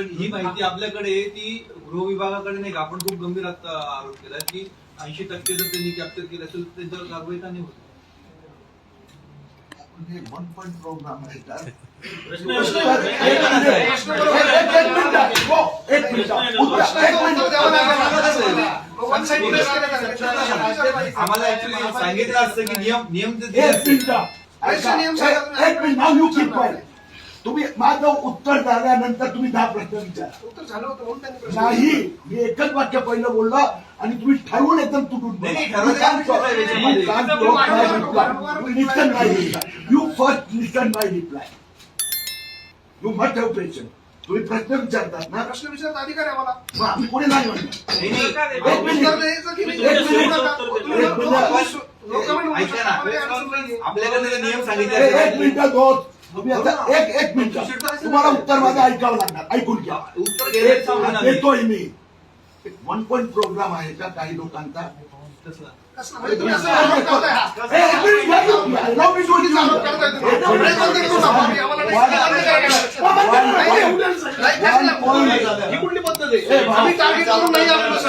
पण ही माहिती आपल्याकडे आहे, ती गृह विभागाकडे नाही का? आपण खूप गंभीर आता आरोप केला की ऐंशी टक्के जर त्यांनी कॅप्चर केलं असेल तर त्यांच्यावर कारवाई का नाही होत? म्हणजे वन पॉईंट प्रोग्राम आहे हो, एक मिनिट, उत्तर, एक मिनिट. आम्हाला ऍक्च्युली सांगितलं असतं की नियम नियम दिले एक मिनिट. नाव यू कीप तुम्ही माझं उत्तर झाल्यानंतर तुम्ही दहा प्रश्न विचारा नाही मी एकच वाक्य पहिलं बोललो आणि तुम्ही ठरवून एकदम तुटून नाही, नाही, ठरवलं काय विषय नाही you you must have patience तुम्ही प्रश्न विचारतात ना प्रश्न विचारत अधिकार आहे आम्हाला मग आम्ही कोणी नाही म्हणणार नाही, नाही. एक मिनिट. उत्तर द्यायचं की नाही? एक मिनिट. लोक-. लोक. आपल्याकडे नियम सांगितले एक. मिनिट उत्तर उत्तर मी. मी नाही सांगितलं. One नाही, point. नाही, One नाही, point. ही कुठली पद्धत आहे? ए, भाऊ. आम्ही टार्गेट करून नाही आपलं सर.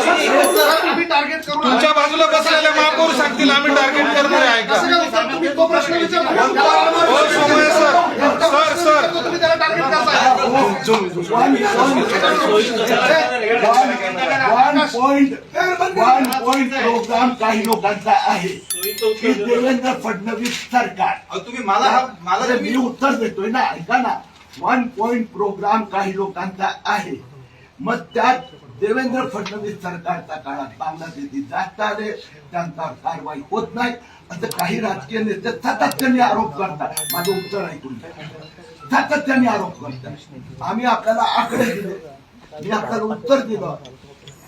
आम्ही टार्गेट करून तुमच्या बाजूला बसलेले महापौर सांगतील आम्ही टार्गेट करणार आहे कसं ऐका काय उत्तर? तुम्ही तो प्रश्न विचारला हो सोमय सर सर सर तुम्ही त्याला टार्गेट करताय one point one point program काही लोकांचा आहे की देवेंद्र फडणवीस सरकार तुम्ही मला हा मला मी उत्तर देतोय ना ऐका ना वन पॉइंट प्रोग्राम काही लोकांचा आहे. मग त्यात देवेंद्र फडणवीस सरकारच्या काळात बांगलादेशी जास्त आले त्यांच्यावर कारवाई होत नाही. असं काही राजकीय नेते सातत्याने आरोप करतात. माझं उत्तर ऐकून सातत्याने आरोप करतात. आम्ही आपल्याला आकडे दिले. मी आपल्याला उत्तर दिलं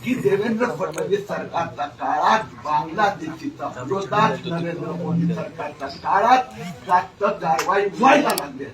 की देवेंद्र फडणवीस सरकारच्या काळात बांगलादेशीचा विरोधात नरेंद्र मोदी सरकारच्या काळात जास्त कारवाई व्हायला लागली